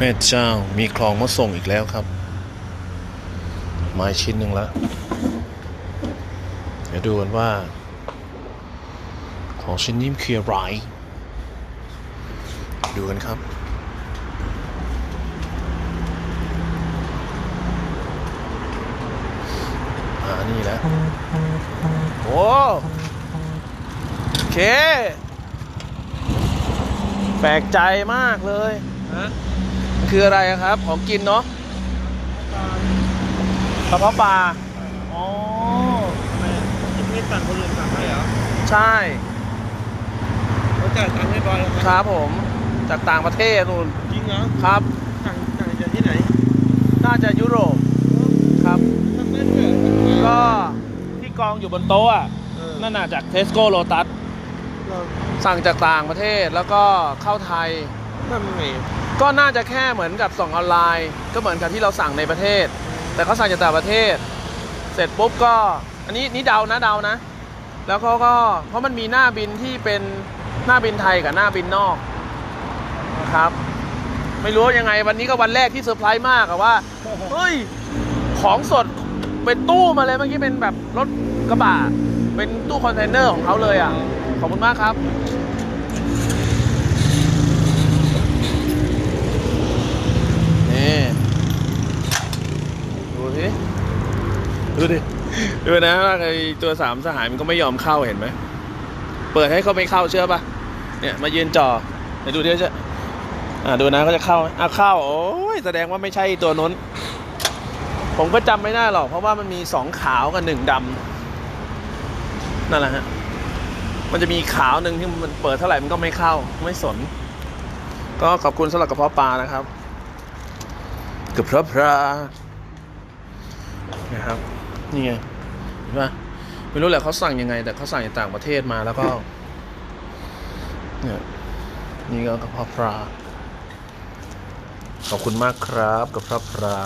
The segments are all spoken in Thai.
แม่เจ้ามีคลองมาส่งอีกแล้วครับ ไม้ชิ้นหนึ่งแล้วเดี๋ยวดูกันว่า ของชิ้นนี้คืออะไรดูกันครับอ่านี่แหละโอ้โอเค แปลกใจมากเลยฮะ คืออะไรอะครับ ของกินเนาะกระเพาะปลาอ๋อทำไมยังไม่สั่งคนอื่นสั่งให้เหรอ ใช่เขาจ่ายตังค์ให้บอยแล้วครับผม จากต่างประเทศนู่นจริงเหรอ ครับสั่งสั่งจากที่ไหน น่าจะยุโรป ครับสั่งได้ด้วยเหรอก็ที่กองอยู่บนโต๊ะอะเออนั่นน่ะจากเทสโก้โ t ตัสเราสั่งจากต่างประเทศแล้วก็เข้าไทยทำยังไง ก็น่าจะแค่เหมือนกับส่งออนไลน์ ก็เหมือนกับที่เราสั่งในประเทศ แต่เขาสั่งจากต่างประเทศ เสร็จปุ๊บก็ อันนี้นี่เดานะเดานะ แล้วเขาก็เพราะมันมีหน้าบินที่เป็นหน้าบินไทยกับหน้าบินนอกนะครับ ไม่รู้ยังไงวันนี้ก็วันแรกที่เซอร์ไพรส์มากอะว่าเฮ้ยของสดเป็นตู้มาเลยเมื่อกี้เป็นแบบรถกระบะเป็นตู้คอนเทนเนอร์ของเขาเลยอะขอบคุณมากครับ นี่ ดูสิดูดิดูนะว่าไอ้ตัวสามสหายมันก็ไม่ยอมเข้าเห็นไหมเปิดให้เขาไม่เข้าเชื่อปะเนี่ยมายืนจ่อเดี๋ยวดูดิจะอ่าดูนะเขาจะเข้าไหมอะเข้าโอ้ยแสดงว่าไม่ใช่ตัวน้น ผมก็จำไม่ได้หรอก เพราะว่ามันมีสองขาวกับหนึ่งดำนั่นแหละฮะมันจะมีขาวหนึ่งที่มันเปิดเท่าไหร่มันก็ไม่เข้าไม่สน ก็ขอบคุณสำหรับกระเพาะปลานะครับกระเพาะปลา นะครับ นี่ไงเห็นปะไม่รู้แหละเขาสั่งยังไง แต่เขาสั่งจากต่างประเทศมาแล้วก็เนี่ยนี่ก็กระเพาะปลาขอบคุณมากครับกระเพาะปลา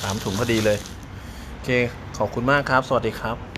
สามถุงพอดีเลย โอเค ขอบคุณมากครับ สวัสดีครับ